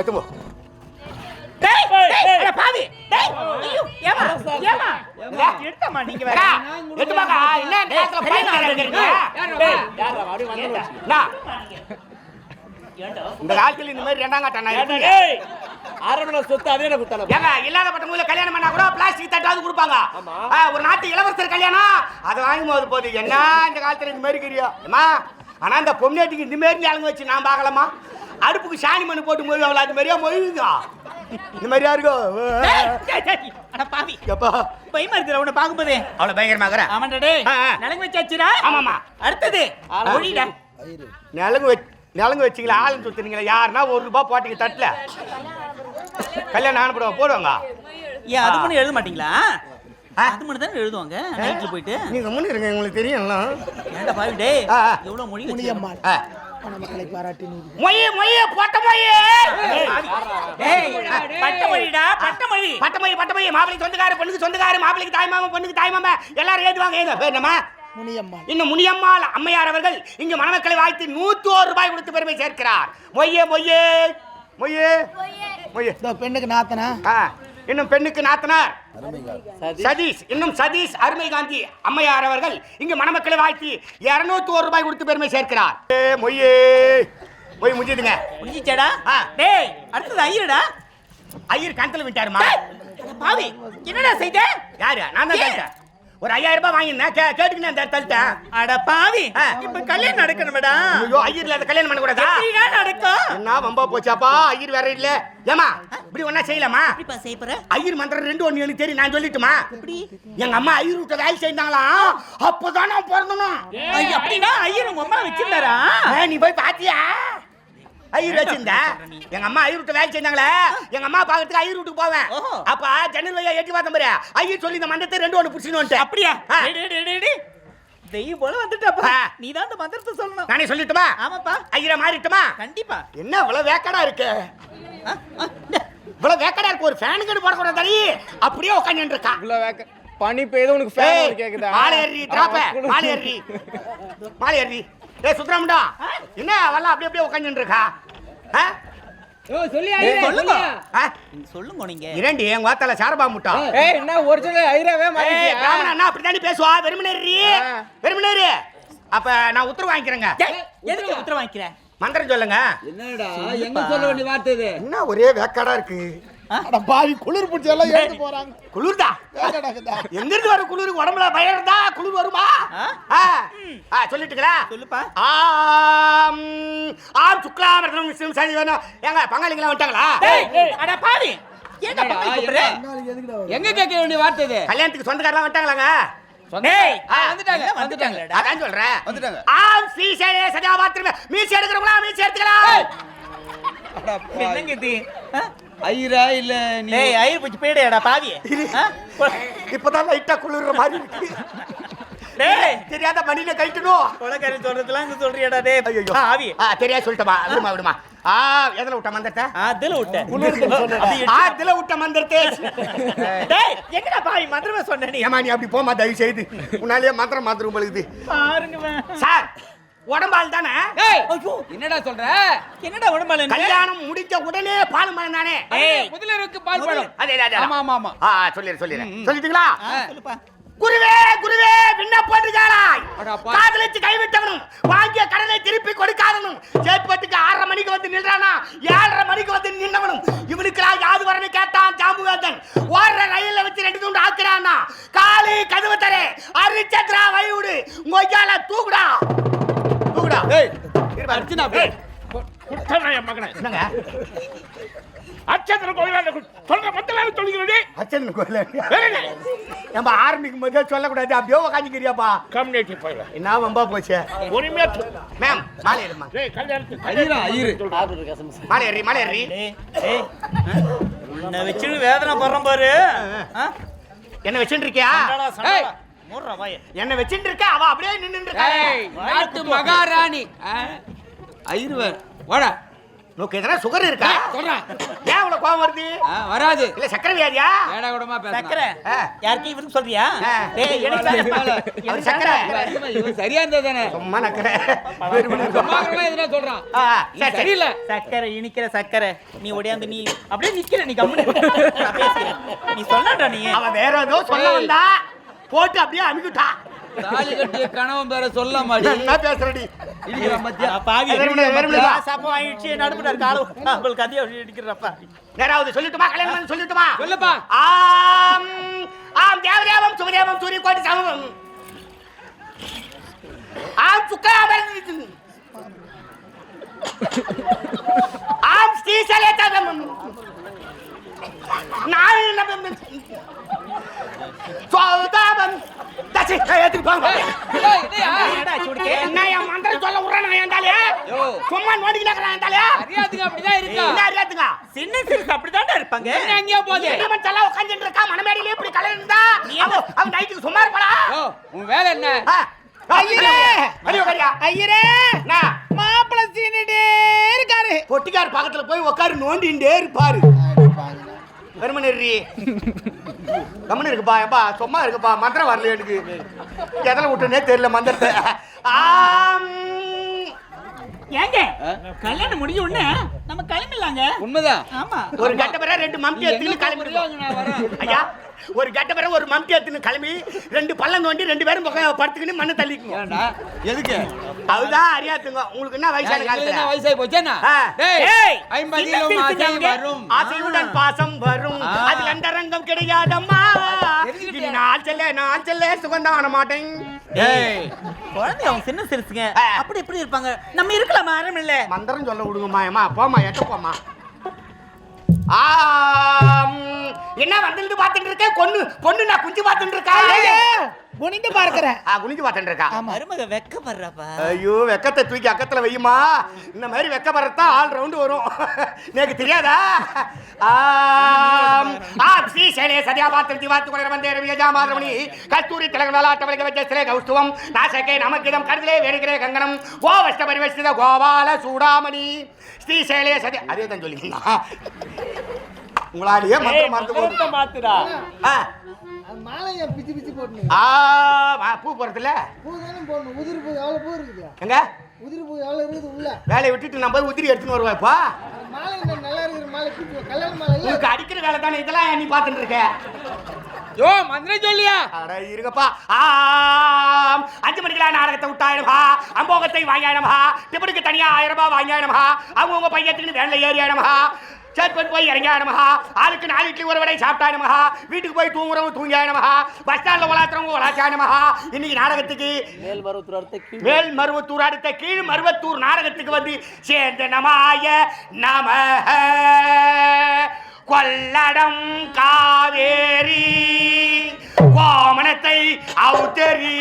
எத்து போ டேய் டேய் அட பாவி. டேய் ஐயோ ஏமா ஏமா. எடுத்தமா நீங்க வேற. அக்கா, எத்து பாக்கா என்ன இந்த காலத்துல இந்த காலத்துல இந்த மாதிரி ரெண்டாம் காட்டம். அரமண சொத்து அதே குத்தால ஏங்க இல்லாத பட்டவங்களுக்கு கல்யாணம் பண்ணா கூட பிளாஸ்டிக் தட்டாவது கொடுப்பாங்க. ஒரு நாட்டு இளவரசர் கல்யாணம். அதை வாங்கும் போது போது என்ன இந்த காலத்துல இந்த மாதிரி கிரியா அம்மா ஆனா இந்த பொம்னாட்டிக்கு இந்த மாதிரி ஆளுங்க வச்சு நான் பார்க்கலாமா? அடுப்புக்கு சாணி மண்ணு போட்டு மொழி அவளை அது மாதிரியா மொழிங்க இந்த மாதிரியா இருக்கும் அட பாவி. எப்பா? பயமா இருக்குற உன்னை பாக்கும்போது அவ்வளவு பயங்கரமாகற ஆமாண்டா டேய். நலங்கு வச்சாச்சுடா. ஆமாமா அடுத்தது. ஒழிடா நிலங்கு வச்சு நிலங்கு வச்சிங்களா ஆளுன்னு சுத்துனீங்களா யாருன்னா ஒரு ரூபாய் போட்டீங்க தட்டுல. கல்யாணம் ஆனப்படுவா போடுவாங்க. ஏன் அது மட்டும் எழுத மாட்டீங்களா? அது மட்டும் தான் எழுதுவாங்க? நைட்ல போயிட்டு. நீங்க முன்னு இருங்க உங்களுக்கு தெரியும்ல. ஏன்டா பாவி டேய். எவ்வளவு மொழி வச்சிருக்க? ஆ. மொய் மொய் போட்ட மொய். டேய் பட்ட மொழிடா பட்ட மொழி. பட்டமொழி பட்டமொழி மாப்பிளைக்கு சொந்தக்கார பொண்ணுக்கு சொந்தக்கார மாப்பிளைக்கு தாய் மாமா பொண்ணுக்கு தாய் மாமா எல்லாரும் ஏத்துவாங்க ஏதோ என்னம்மா? இன்னும் முனியம்மாள் அம்மையார் அவர்கள் இங்கு மணமக்களை வாழ்த்து நூத்தி ஒரு ரூபாய் கொடுத்து பெருமை சேர்க்கிறார். மொய்யே மொய்யே மொய்யே. மொய்யே. இந்த பெண்ணுக்கு நாத்தனா. இன்னும் பெண்ணுக்கு நாத்தனார் சதீஷ் இன்னும் சதீஷ் அருமை காந்தி அம்மையார் அவர்கள் இங்கு மணமக்களை வாழ்த்தி இருநூத்தி ஒரு ரூபாய் கொடுத்து பெருமை சேர்க்கிறார். ஏ, மொய்யே. மொய் முடிஞ்சுதுங்க முடிஞ்சிச்சேடா ஆ. டேய் அடுத்தது ஐயருடா. ஐயர் கணத்துல விட்டாருமா? பாவி என்னடா செய்த? யாரு? நான் தான் ஒரு ஐயாயிரம் ரூபாய் வாங்கினேன் கே கேட்டுக்கின்னு அந்த தள்ளிட்டேன். அட பாவி ஆ. இப்ப கல்யாணம் நடக்கணுமேடா? ஐயோ ஐயர்ல அந்த கல்யாணம் பண்ண கூடாதா நடக்கும்? என்ன வம்பா போச்சாப்பா? ஐயர் வேற இல்ல. ஏமா இப்படி ஒண்ணா செய்யலாமா? ஐயர் மந்திரம் ரெண்டு ஒண்ணு எனக்கு தெரியும் நான் சொல்லட்டுமா? எப்படி? எங்க அம்மா ஐயர் விட்ட வேலை செய்தாங்களாம் அப்பதான் நான் பிறந்தனும் அப்படின்னா ஐயர் உங்க அம்மா வச்சிருந்தாரா? நீ போய் பாத்தியா? ஐயர் வச்சிருந்த? எங்க அம்மா ஐயர் விட்டு வேலை செஞ்சாங்களே? எங்க அம்மா பாக்கிறதுக்கு ஐயர் வீட்டுக்கு போவேன். அப்ப ஜன்னல் வழியா எட்டி பார்த்தேன் பாரு. ஐயர் சொல்லி இந்த மண்டத்தை ரெண்டு ஒண்ணு புடிச்சுன்னு அப்படியா? ஆ. டேய், டேய், டேய், டேய், டேய். தெய்வம் போல வந்துட்டப்பா. நீ தான் அந்த மந்திரத்தை சொல்லணும். நானே சொல்லட்டுமா? ஆமாப்பா. ஐயரை மாறிட்டுமா? கண்டிப்பா. என்ன இவ்வளவு வேக்கடா இருக்கு. இவ்வளவு வேக்கடா இருக்கு. ஒரு ஃபேன் கடு போடக்கூடாது தடி. அப்படியே உட்காந்துட்டு இருக்கா. இவ்வளவு வேக்க பனி பெய்யுது உனக்கு ஃபேன் கேக்குதா? மாலை ஏறி திராப்ப மாலை ஏறி. மாலை ஏறி. ஏய் சுத்ராமண்டா என்ன அவெல்லாம் அப்படியே அப்படியே உட்காந்துட்டு இருக்கா? சொல்லுங்க. நீங்க. இரண்டி என் வாத்தால சாரபா முட்டா? ஏய் என்ன ஒரிஜினல் ஐராவே ஏய் பிராமணா அப்படிதானே பேசுவா? வெறுமனேரி. வெறுமனேரி அப்ப நான் உத்தரவு வாங்கிக்கிறேங்க. எதுக்கு உத்தரவு வாங்கிக்கிற மந்திரம் சொல்லுங்க. என்னடா. எங்க சொல்ல வேண்டிய வார்த்தை இது? என்ன ஒரே வேக்காடா இருக்கு? அட பாவி குளிர் பிடிச்சி எல்லாம் எடுத்து போறாங்க. குளிர்தா. எங்க இருந்து வர குளிர்? உடம்புல பயம் இருந்தா குளிர் வருமா? சொல்லிட்டுங்களா சொல்லுப்பா. ஆம் ஆம் சுக்லாமரதம் விஷ்ணு சரி வேணும் ஏங்க பங்காளிங்களா வந்துட்டாங்களா? அட பாவி? எங்க கேட்க வேண்டிய வார்த்தை இது? கல்யாணத்துக்கு சொந்தக்காரலாம் வந்துட்டாங்களாங்க? வந்துட்டாங்க வந்துட்டாங்க. அதான் சொல்றேன். வந்துட்டாங்க. ஆம் ஸ்ரீசைலே சதா பாத்திரமே மீசி எடுக்கிறவங்களா? மீசி எடுத்துக்கலாம். என்னங்க இது? ஆ? ஐரா இல்ல நீ டேய் ஐயர் பூச்சி போயிடுடா பாவி. ஆ? இப்பதான் லைட்டா குளிர்ற மாதிரி இருக்கு. டேய். தெரியாத மணியில கழிக்கணும் கொலக்காரி சொல்றதெல்லாம் இங்க சொல்றியாடா டேய். ஐயோ ஆவி ஆ தெரியா சொல்லிட்டமா விடுமா விடுமா. ஆ எதுல விட்ட மந்திரத்தை? அதுல விட்ட. குளிருக்கு ஆ இதுல விட்ட. மந்திரத்தை. டேய் எங்கடா பாவி மந்திரமே சொன்ன நீ? ஏமா நீ அப்படி போமா தயவு செய்து உன்னாலேயே மந்திரம் மந்திரம் பழுகுது பாருங்க சார் உடம்பால் தானே? என்னடா சொல்ற? என்னடா உடம்பால கல்யாணம் முடிச்ச உடனே பால் மரம் தானே? முதலருக்கு பால் பழம். அதே ஆமா ஆமா ஆமா. ஆ சொல்லிடு சொல்லிடு. சொல்லிட்டீங்களா? குருவே குருவே விண்ண போட்டுக்காராய் அடா பா. காதலிச்சு கைவிட்டவனும் வாங்கிய கடனை திருப்பி கொடுக்காதவனும் சேப்பட்டுக்கு ஆறரை மணிக்கு வந்து நின்றானா ஏழரை மணிக்கு வந்து நின்னவனும் இவனுக்கு யாது வரன்னு கேட்டான் ஜாம்புவேந்தன். ஓடுற ரயில்ல வச்சு ரெண்டு துண்டு ஆக்குறானா காலி கதவு தரே அரிச்சத்ரா வழிவிடு மொய்யால தூக்குடா தூக்குடா. அர்ச்சனா என் மகனே? என்னங்க? அச்சந்திர கோயிலாண்ட சொல்ற மத்தலால சொல்லுகிறது அச்சன் கோயில நம்ம ஆரம்பிக்கும் போதே சொல்லக்கூடாது அப்படியே உக்காந்துக்கிறியாப்பா? கம்யூனிட்டி போயில என்ன வம்பா போச்சு? உரிமையா. மேம் மாலை எடுமா டேய் கல்யாணத்துக்கு ஐயரா ஐயரு. மாலை ஏறி மாலை ஏறி. டேய் டேய் உன்னை வச்சு வேதனை படுறோம் பாரு? என்ன வச்சுட்டு இருக்கியா. மூடுறா வாயை. என்ன வச்சுட்டு இருக்க அவ அப்படியே நின்னு இருக்கா நாட்டு மகாராணி. ஆ? ஐயருவர் வாடா. உனக்கு எதனா சுகர் இருக்கா? சொல்றேன் ஏன் இவ்வளவு கோவம் வருது? வராது. இல்ல சக்கரை வியாதியா? ஏடா கூடமா சக்கரை. ஆ. யாருக்கு இவருக்கு சொல்றியா. டேய் எனக்கு. அவர் சக்கரை. இவன் சரியா இருந்தா தானே சும்மா நக்கற. சும்மா கூட எதுனா சொல்றான். சரியில்லை. சக்கரை இனிக்கிற சக்கரை. நீ ஒடியாந்து நீ அப்படியே நிக்கிற நீ கம்முனு. நான் பேசுறேன். நீ சொல்லடா நீ? அவன் வேற ஏதோ சொல்ல வந்தா. போட்டு அப்படியே அமுக்கிட்டா தாலி கட்டிய கணவன் பேர சொல்ல மாடி என்ன பேசுறடி? இடிக்கிற மத்தியா பாவி. காலம் உங்களுக்கு கதையை இடிக்கிறப்பா. நேராவது சொல்லிட்டுமா? கல்யாணம் பண்ணி சொல்லிட்டுமா? சொல்லுப்பா. ஆம். ஆம் தேவதேவம் சுமதேவம் சூரிய கோடி சமம் ஆம் சுக்கராபரணி. ஆம் ஸ்ரீசலேதம் நான் சோதாபம் தசி ஏத்துக்கு போங்க? என்னடா சுடுக்கே? என்ன என் மந்திரம் சொல்ல விடுறேன் நான். சும்மா நோண்டிக்கிட்டு ஏந்தாலே அறியாதுங்க அப்படிதான் இருக்கா? என்ன அறியாதுங்க? சின்ன சிறுசு அப்படிதான்டா இருப்பாங்க? என்ன அங்கேயா போகுது? பெரியவன் எல்லாம் உட்கார்ந்துட்டு இருக்கா மனமேடையிலே இப்படி கலர்ந்தா? அவன் அவன் நைட்டுக்கு சும்மா இருப்பாளா? உன் வேலை என்ன. ஐயரே! ஐயரே! நான் மாப்பிள சீனிட்டே இருக்காரு. பொட்டிக்கார் பக்கத்துல போய் உட்காரு நோண்டிண்டே இருப்பாரு. வெறுமனேறி கம்மனு இருக்குப்பா ஏப்பா சும்மா இருக்குப்பா மந்திரம் வரல எனக்கு. எதில் விட்டுனே தெரியல மந்திரத்தை. ஆம். ஏங்க? கல்யாணம் முடிஞ்ச உடனே நம்ம கிளம்பிடலாங்க. உண்மைதான். ஆமா. ஒரு கட்ட பிற ரெண்டு மம்டி நீ எங்க எடுத்துன்னு கிளம்பி போறியோ அங்க நான் வரேன். ஐயா ஒரு கட்ட பிற ஒரு மம்டி எடுத்துன்னு கிளம்பி ரெண்டு பள்ளம் தோண்டி ரெண்டு பேரும் படுத்துக்கின்னு மண்ணை தள்ளிக்கணும் எதுக்கு? அதுதான் அறியாத்துங்க. உங்களுக்கு என்ன வயசான காலத்துல? வயசாகி போச்சேன்னா சிறுசுங்க. வரும் ஆசையுடன் பாசம் வரும். கிடையாதம்மா? இனி நான் செல்ல நான் செல்ல சுகந்தம் ஆன மாட்டேன். டேய் குழந்தை அவங்க சின்ன சிறுசுங்க. ஆ. அப்படி இப்படி இருப்பாங்க. நம்ம இருக்கலாமா? ஆரம் இல்ல. மந்திரம் சொல்ல விடுங்கம்மா ஏமா போமா எட்ட போமா ஆம், என்ன வந்து பார்த்துட்டு இருக்க? கொன்னு பொண்ணு நான் குஞ்சு பார்த்துட்டு இருக்கா? குனிந்து பார்க்கிறேன் ஆ குனிஞ்சு பார்த்துட்டு இருக்கா மருமக வெக்கப்படுறாப்பா. ஐயோ வெக்கத்தை தூக்கி அக்கத்துல வையுமா? இந்த மாதிரி வெக்கப்படுறதா ஆல் ரவுண்டு வரும். எனக்கு தெரியாதா? ஸ்ரீ சேலே சத்யா பாத்திரத்தி வாத்து கொலை வந்தே ரவியஜா மாதமணி கஸ்தூரி திலக வேலாட்டவளிக வச்சஸ்திரே கௌஸ்துவம். நாசகே நமக்கிதம் கருதிலே வேணுகிறே கங்கணம். கோவஷ்ட பரிவஷ்டித கோபால சூடாமணி. ஸ்ரீ சேலே சத்யா அதே தான் சொல்லிக்கலாம் உங்களாலேயே மந்திரம் போகுது மாத்துடா. மாலையை பிச்சு பிச்சு போட்டு ஆ ஆ, பூ போறதுல? பூ தானே போடணும். உதிரி பூ எவ்வளோ பூ இருக்குது? எங்க? உதிரி பூ எவ்வளோ இருக்குது உள்ள? வேலையை விட்டுட்டு நம்ம போய் உதிரி எடுத்துன்னு வருவா இப்போ? மாலை நல்லா இருக்கிற மாலை பிச்சு கல்யாண மாலை இல்லை? உனக்கு அடிக்கிற வேலை தானே? இதெல்லாம் நீ பார்த்துட்டு இருக்க? யோ மந்திரம் சொல்லியா? அட இருங்கப்பா. ஆம். அஞ்சு மணிக்கெல்லாம் நாடகத்தை விட்டாயிடுமா அம்போகத்தை வாங்கியாயிடுமா டிபனுக்கு தனியா ஆயிரம் ரூபாய் வாங்கியாயிடுமா அவங்க உங்க பையத்துக்கு வேலை ஏறியாயிடுமா சேர்ப்பன் போய் இறங்கியாயிடுமா ஆளுக்கு நாலு இட்லி ஒரு வடை சாப்பிட்டாயிடுமா வீட்டுக்கு போய் தூங்குறவங்க தூங்கியாயிடுமா பஸ் ஸ்டாண்ட்ல உலாத்துறவங்க உலாச்சாயிடுமா இன்னைக்கு நாடகத்துக்கு மேல் மருவத்தூர் அடுத்த கீழ் மருவத்தூர் நாடகத்துக்கு வந்து சேர்ந்த நமாய நம கொள்ளடம் காவேரி கோமணத்தை அவுத்தரி